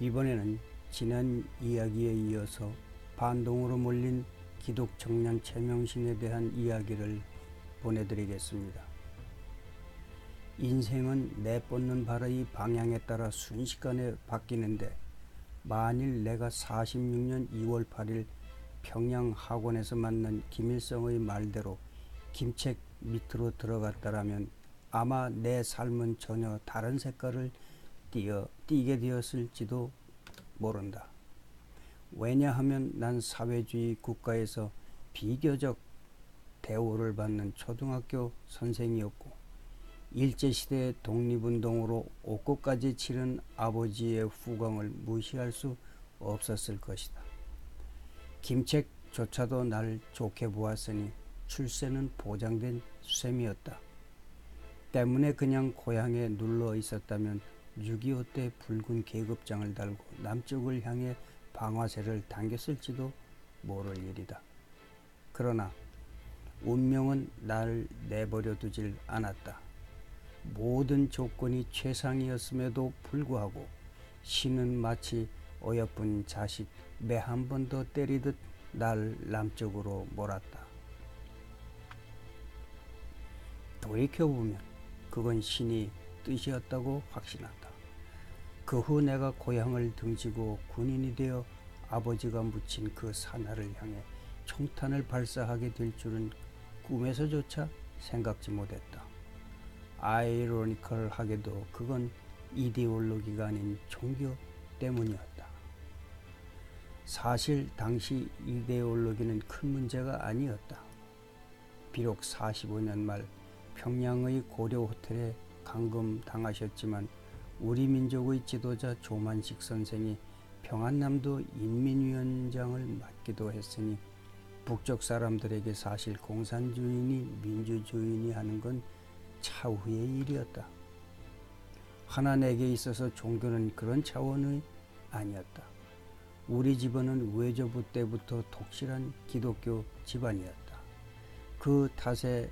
이번에는 지난 이야기에 이어서 반동으로 몰린 기독 청년 최명신에 대한 이야기를 보내드리겠습니다. 인생은 내뻗는 발의 방향에 따라 순식간에 바뀌는데 만일 내가 46년 2월 8일 평양 학원에서 만난 김일성의 말대로 김책 밑으로 들어갔다라면 아마 내 삶은 전혀 다른 색깔을 띄어, 띠게 되었을지도 모른다. 왜냐하면 난 사회주의 국가에서 비교적 대우를 받는 초등학교 선생이었고 일제시대 독립운동으로 옥고까지 치른 아버지의 후광을 무시할 수 없었을 것이다. 김책조차도 날 좋게 보았으니 출세는 보장된 셈이었다. 때문에 그냥 고향에 눌러 있었다면 6.25 때 붉은 계급장을 달고 남쪽을 향해 방아쇠를 당겼을지도 모를 일이다. 그러나 운명은 날 내버려 두질 않았다. 모든 조건이 최상이었음에도 불구하고 신은 마치 어여쁜 자식 매 한 번 더 때리듯 날 남쪽으로 몰았다. 돌이켜보면 그건 신이 뜻이었다고 확신한다. 그 후 내가 고향을 등지고 군인이 되어 아버지가 묻힌 그 산하를 향해 총탄을 발사하게 될 줄은 꿈에서조차 생각지 못했다. 아이러니컬하게도 그건 이데올로기가 아닌 종교 때문이었다. 사실 당시 이데올로기는 큰 문제가 아니었다. 비록 45년 말 평양의 고려 호텔에 감금 당하셨지만 우리 민족의 지도자 조만식 선생이 평안남도 인민위원장을 맡기도 했으니 북쪽 사람들에게 사실 공산주의니 민주주의니 하는 건 차후의 일이었다. 하나님에게 있어서 종교는 그런 차원의 아니었다. 우리 집안은 외조부 때부터 독실한 기독교 집안이었다. 그 탓에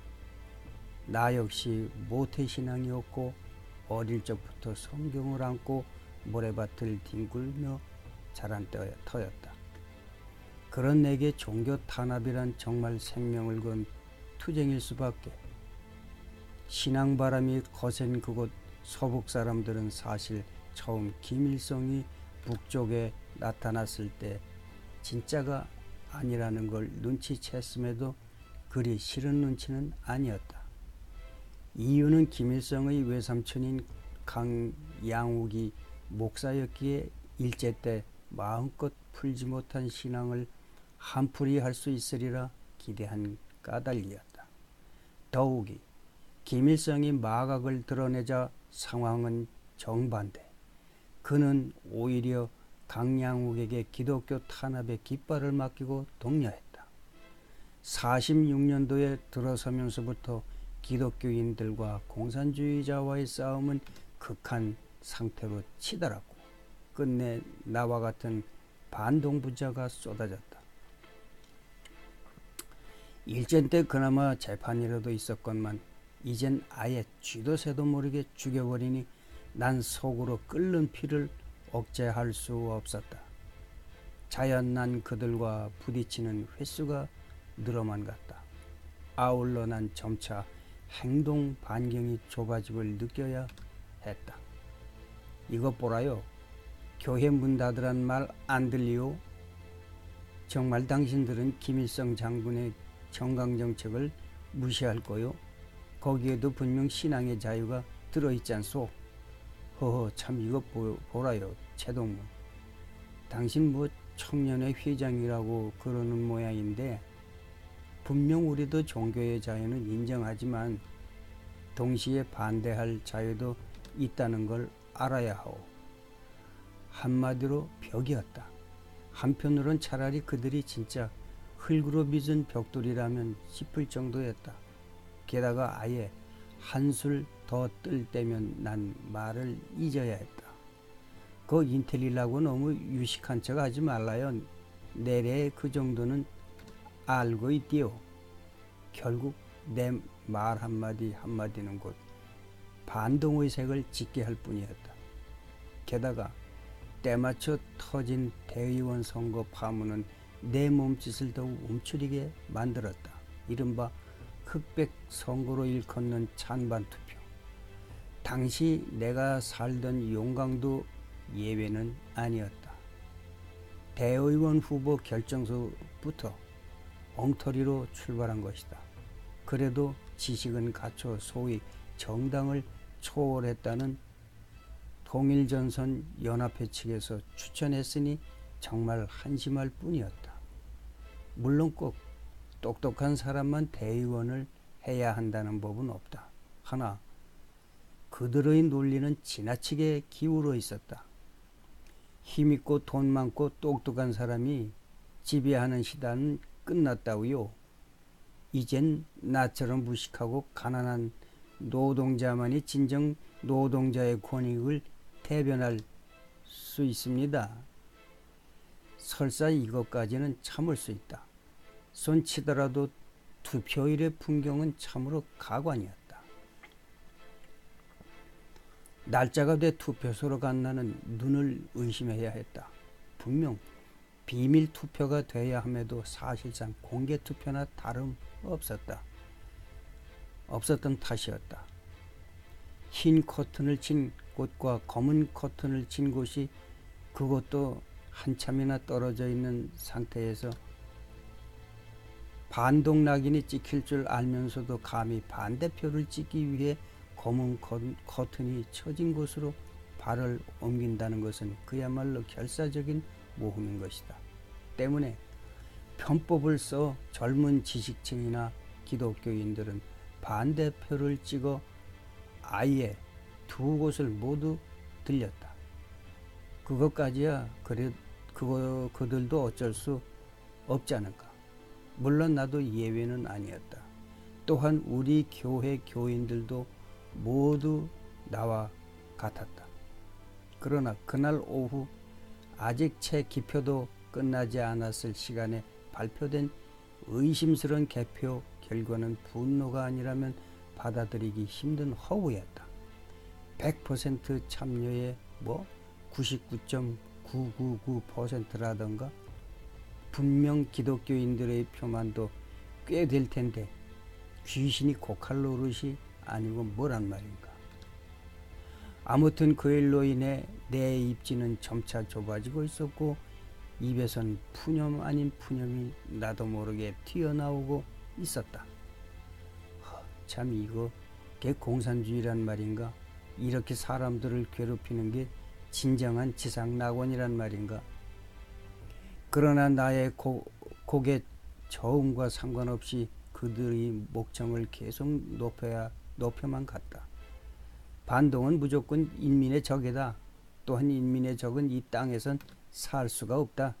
나 역시 모태신앙이었고 어릴 적부터 성경을 안고 모래밭을 뒹굴며 자란 터였다. 그런 내게 종교 탄압이란 정말 생명을 건 투쟁일 수밖에. 신앙 바람이 거센 그곳 서북 사람들은 사실 처음 김일성이 북쪽에 나타났을 때 진짜가 아니라는 걸 눈치챘음에도 그리 싫은 눈치는 아니었다. 이유는 김일성의 외삼촌인 강양욱이 목사였기에 일제 때 마음껏 풀지 못한 신앙을 한풀이 할 수 있으리라 기대한 까닭이었다. 더욱이 김일성이 마각을 드러내자 상황은 정반대. 그는 오히려 강양욱에게 기독교 탄압의 깃발을 맡기고 독려했다. 46년도에 들어서면서부터 기독교인들과 공산주의자와의 싸움은 극한 상태로 치달았고 끝내 나와 같은 반동부자가 쏟아졌다. 일제 때 그나마 재판이라도 있었건만 이젠 아예 쥐도 새도 모르게 죽여버리니 난 속으로 끓는 피를 억제할 수 없었다. 자연난 그들과 부딪히는 횟수가 늘어만 갔다. 아울러 난 점차 행동 반경이 좁아짐을 느껴야 했다. 이것 보라요. 교회 문 닫으란 말 안 들리요? 정말 당신들은 김일성 장군의 정강정책을 무시할 거요? 거기에도 분명 신앙의 자유가 들어있지 않소? 허허 참 이것 보, 보라요 최동문. 당신 뭐 청년의 회장이라고 그러는 모양인데 분명 우리도 종교의 자유는 인정하지만 동시에 반대할 자유도 있다는 걸 알아야 하오. 한마디로 벽이었다. 한편으론 차라리 그들이 진짜 흙으로 빚은 벽돌이라면 싶을 정도였다. 게다가 아예 한술 더 뜰 때면 난 말을 잊어야 했다. 그 인텔리라고 너무 유식한 척 하지 말라요. 내래 그 정도는 알고 있디요. 결국 내 말 한마디 한마디는 곧 반동의 색을 짓게 할 뿐이었다. 게다가 때맞춰 터진 대의원 선거 파문은 내 몸짓을 더욱 움츠리게 만들었다. 이른바 흑백 선거로 일컫는 찬반 투표. 당시 내가 살던 용강도 예외는 아니었다. 대의원 후보 결정서부터 엉터리로 출발한 것이다. 그래도 지식은 갖춰 소위 정당을 초월했다는 통일전선 연합회 측에서 추천했으니 정말 한심할 뿐이었다. 물론 꼭 똑똑한 사람만 대의원을 해야 한다는 법은 없다. 하나, 그들의 논리는 지나치게 기울어 있었다. 힘있고 돈 많고 똑똑한 사람이 지배하는 시대는 끝났다고요. 이젠 나처럼 무식하고 가난한 노동자만이 진정 노동자의 권익을 대변할 수 있습니다. 설사 이것까지는 참을 수 있다. 손 치더라도 투표일의 풍경은 참으로 가관이었다. 날짜가 돼 투표소로 간 나는 눈을 의심해야 했다. 분명 비밀 투표가 돼야 함에도 사실상 공개 투표나 다름 없었다. 없었던 탓이었다. 흰 커튼을 친 곳과 검은 커튼을 친 곳이 그것도 한참이나 떨어져 있는 상태에서 반동 낙인이 찍힐 줄 알면서도 감히 반대표를 찍기 위해 검은 커튼이 쳐진 곳으로 발을 옮긴다는 것은 그야말로 결사적인 모험인 것이다. 때문에 편법을 써 젊은 지식층이나 기독교인들은 반대표를 찍어 아예 두 곳을 모두 들렸다. 그것까지야 그래 그거 그들도 어쩔 수 없지 않을까. 물론 나도 예외는 아니었다. 또한 우리 교회 교인들도 모두 나와 같았다. 그러나 그날 오후 아직 채 기표도 끝나지 않았을 시간에 발표된 의심스러운 개표 결과는 분노가 아니라면 받아들이기 힘든 허구였다. 100% 참여에 뭐 99.999%라던가 분명 기독교인들의 표만도 꽤 될 텐데 귀신이 고칼 노릇이 아니고 뭐란 말인가. 아무튼 그 일로 인해 내 입지는 점차 좁아지고 있었고 입에선 푸념 아닌 푸념이 나도 모르게 튀어나오고 있었다. 허, 참 이거 개 공산주의란 말인가? 이렇게 사람들을 괴롭히는 게 진정한 지상 낙원이란 말인가? 그러나 나의 고, 곡의 저음과 상관없이 그들의 목청을 계속 높여야 높여만 갔다. 반동은 무조건 인민의 적이다. 또한 인민의 적은 이 땅에선 살 수가 없다.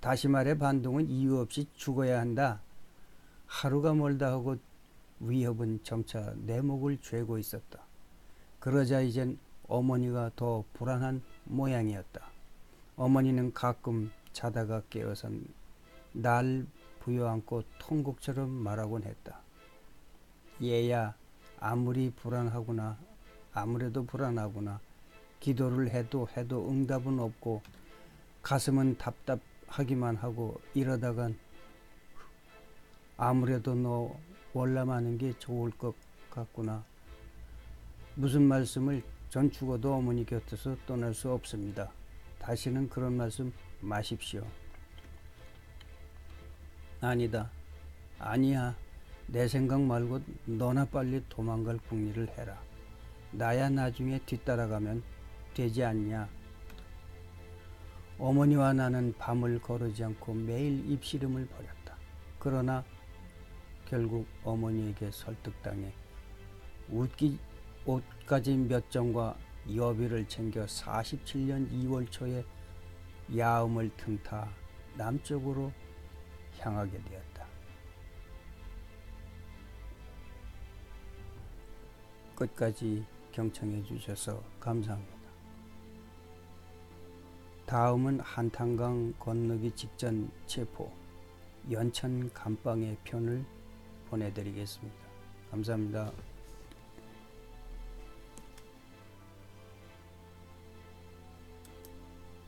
다시 말해 반동은 이유 없이 죽어야 한다. 하루가 멀다 하고 위협은 점차 내 목을 죄고 있었다. 그러자 이젠 어머니가 더 불안한 모양이었다. 어머니는 가끔 자다가 깨어서 날 부여안고 통곡처럼 말하곤 했다. 얘야, 아무리 불안하구나, 아무래도 불안하구나. 기도를 해도 해도 응답은 없고 가슴은 답답하기만 하고 이러다간 아무래도 너 월남하는 게 좋을 것 같구나. 무슨 말씀을 전 죽어도 어머니 곁에서 떠날 수 없습니다. 다시는 그런 말씀 마십시오. 아니다. 아니야. 내 생각 말고 너나 빨리 도망갈 궁리를 해라. 나야 나중에 뒤따라가면 되지 않냐. 어머니와 나는 밤을 거르지 않고 매일 입씨름을 벌였다. 그러나 결국 어머니에게 설득당해 웃기, 옷가지 몇 정과 여비를 챙겨 47년 2월 초에 야음을 틈타 남쪽으로 향하게 되었다. 끝까지 경청해 주셔서 감사합니다. 다음은 한탄강 건너기 직전 체포 연천 감방의 편을 보내드리겠습니다. 감사합니다.